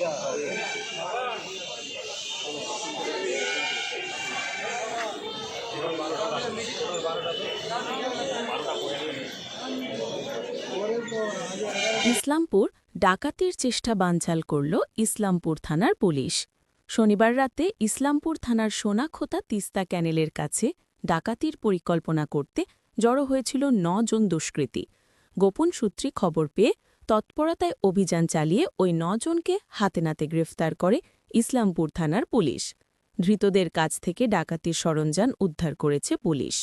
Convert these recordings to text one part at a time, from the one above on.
ইসলামপুর ডাকাতির চেষ্টা বানচাল করল ইসলামপুর থানার পুলিশ। শনিবার রাতে ইসলামপুর থানার সোনাখোতা তিস্তা ক্যানেলের কাছে ডাকাতির পরিকল্পনা করতে জড়ো হয়েছিল জন দুষ্কৃতী। গোপন সূত্রে খবর পেয়ে তৎপরতায় অভিযান চালিয়ে ওই জনকে হাতে নাতে গ্রেফতার করে ইসলামপুর থানার পুলিশ। ধৃতদের কাছ থেকে ডাকাতির সরঞ্জাম উদ্ধার করেছে পুলিশ।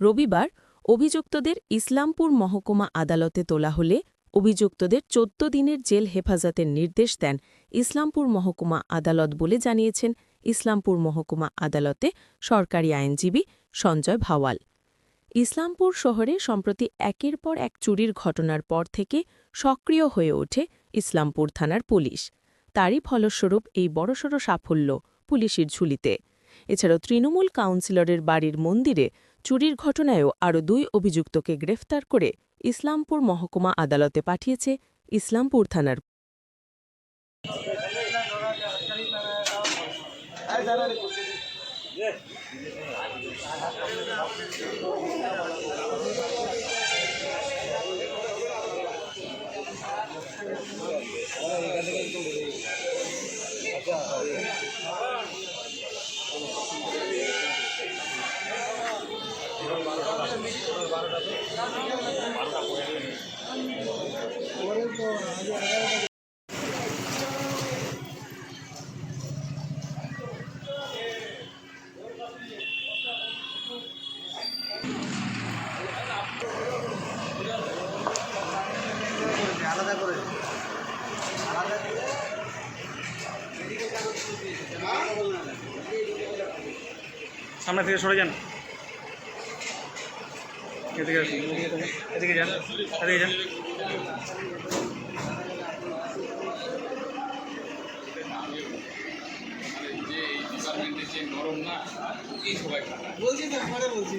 রবিবার অভিযুক্তদের ইসলামপুর মহকুমা আদালতে তোলা হলে অভিযুক্তদের চোদ্দ দিনের জেল হেফাজতের নির্দেশ দেন ইসলামপুর মহকুমা আদালত বলে জানিয়েছেন, ইসলামপুর মহকুমা আদালতে সরকারি আইনজীবী সঞ্জয় ভাওয়াল। ইসলামপুর শহরে সম্প্রতি একের পর এক চুরির ঘটনার পর থেকে সক্রিয় হয়ে ওঠে ইসলামপুর থানার পুলিশ। তারই ফলস্বরূপ এই বড়সড় সাফল্য পুলিশের ঝুলিতে। এছাড়াও তৃণমূল কাউন্সিলরের বাড়ির মন্দিরে চুরির ঘটনায়ও আরও দুই অভিযুক্তকে গ্রেফতার করে ইসলামপুর মহকুমা আদালতে পাঠিয়েছে ইসলামপুর থানার বারোটা পরে তো সামনে থেকে সরে যান। এদিকে এদিকে যান এদিকে যান। বলছি তো পরে বলছি।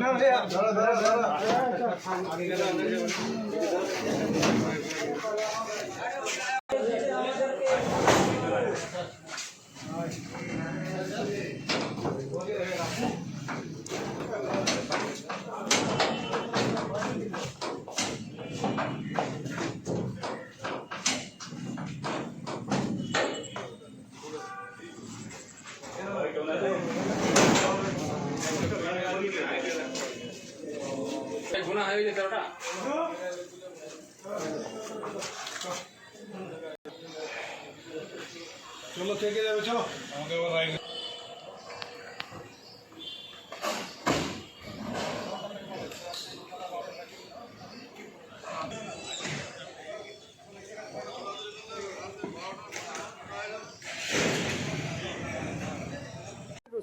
হ্যাঁ চলো থেকে যাবে চলো আমাকে আবার রাইড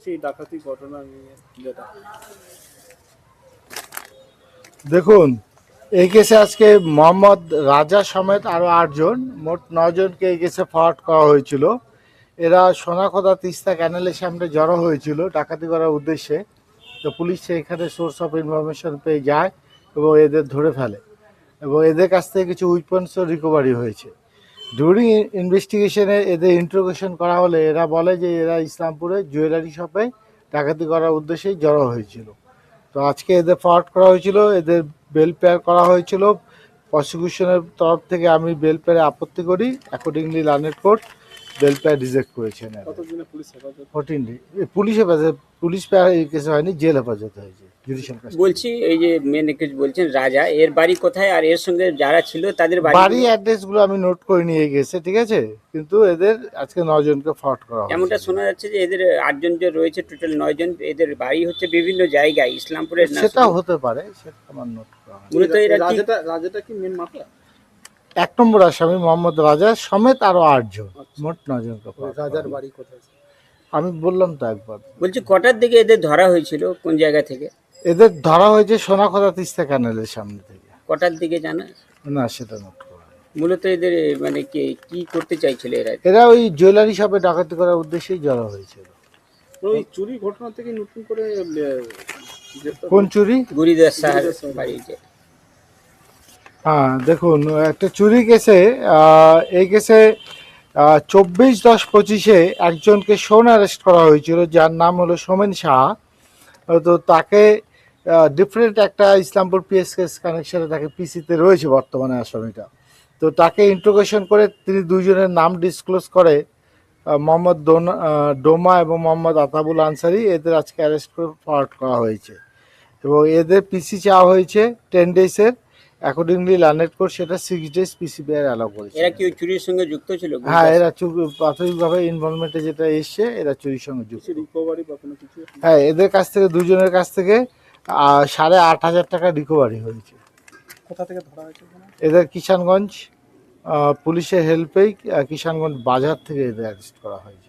সেই ডাকাতি ঘটনা নিয়ে যেটা দেখুন, এই কেসে আজকে মোহাম্মদ রাজা সমেত আরও আটজন, মোট নজনকে এই কেসে ফরওয়ার্ড করা হয়েছিল। এরা সোনাখদা তিস্তা ক্যানেলের সামনে জড়ো হয়েছিল ডাকাতি করার উদ্দেশ্যে। তো পুলিশ সেখানে সোর্স অফ ইনফরমেশন পেয়ে যায় এবং এদের ধরে ফেলে এবং এদের কাছ থেকে কিছু উইপন্সও রিকভারি হয়েছে। ডিউরিং ইনভেস্টিগেশনে এদের ইন্ট্রোগেশন করা হলে এরা বলে যে এরা ইসলামপুরে জুয়েলারি শপে ডাকাতি করার উদ্দেশ্যেই জড়ো হয়েছিল। তো আজকে এদের ফরওয়ার্ড করা হয়েছিল, এদের বেল পেয়ার করা হয়েছিল। প্রসিকিউশনের তরফ থেকে আমি বেল পেয়ারে আপত্তি করি অ্যাকর্ডিংলি লার্নেড কোর্ট রিজেক্ট করেছেন পুলিশ হেফাজত? ফোরটিন পুলিশ হেফাজত পুলিশ কেসে হয়নি জেল হেফাজত হয়েছে জুডিশিয়াল বলছি এই যে মেন একুজ বলছেন রাজা এর বাড়ি কোথায়? আর এর সঙ্গে যারা ছিল তাদের বাড়ি বাড়ি অ্যাড্রেসগুলো আমি নোট করে নিয়ে গেছে ঠিক আছে? কিন্তু এদের আজকে নজনকে ফরওয়ার্ড করা এমনটা শোনা যাচ্ছে যে এদের আটজন যে রয়েছে টোটাল নয় জন এদের বাড়ি হচ্ছে বিভিন্ন জায়গায় ইসলামপুরের না সেটাও হতে পারে সেটা আমার নোট করা মূলত এরা রাজাটা রাজাটা কি মেন মাফিয়া এক নম্বর আসামি মোহাম্মদ রাজা সমেত আরও আটজন মোট নজনকে রাজার বাড়ি কোথায়? আমি বললাম তো একবার। বলছি কটার দিকে এদের ধরা হয়েছিল? কোন জায়গা থেকে? এদের ধরা হয়েছে সোনাখদা তিস্তা ক্যানেলের সামনে থেকে। কটার দিকে জানা? না সেটা নোট মূলত এদের মানে কি কি করতে চাইছিল এরা? এরা ওই জুয়েলারি শপে ডাকাতি করার উদ্দেশ্যেই জড়ো হয়েছিল। ওই চুরি ঘটনা থেকে নতুন করে কোন চুরি? গুরিদাস সাহার বাড়ি হ্যাঁ দেখুন একটা চুরি কেসে এই কেসে চব্বিশ দশ পঁচিশে একজনকে সোন অ্যারেস্ট করা হয়েছিল যার নাম হলো সোমেন আহ, তো তাকে ডিফারেন্ট একটা ইসলামপুর পিএস কেস কানেকশনে তাকে পিসিতে রয়েছে বর্তমানে আসামিটা। তো তাকে ইন্ট্রোগেশন করে তিনি দুজনের নাম ডিসক্লোজ করে মোহাম্মদ ডোমা এবং মোহাম্মদ আতাবুল আনসারি এদের আজকে অ্যারেস্ট করে ফরওয়ার্ড করা হয়েছে। এবং এদের পিসি চাওয়া হয়েছে টেন ডেজের অ্যাকর্ডিংলি লার্নেট কোর্ট সেটা সিক্স ডেজ পিসিবিআর অ্যালাউ করেছে। এরা কি চুরির সঙ্গে যুক্ত ছিল? হ্যাঁ এরা প্রাথমিকভাবে ইনভলভমেন্টে যেটা এসছে এরা চুরির সঙ্গে যুক্ত। রিকভারি বা কোনো কিছু? হ্যাঁ এদের কাছ থেকে দুজনের কাছ থেকে সাড়ে আট হাজার টাকা রিকভারি হয়েছে। কোথা থেকে ধরা হয়েছে এদের কিষানগঞ্জ পুলিশের হেল্পেই কিষানগঞ্জ বাজার থেকে এদের অ্যারেস্ট করা হয়েছে।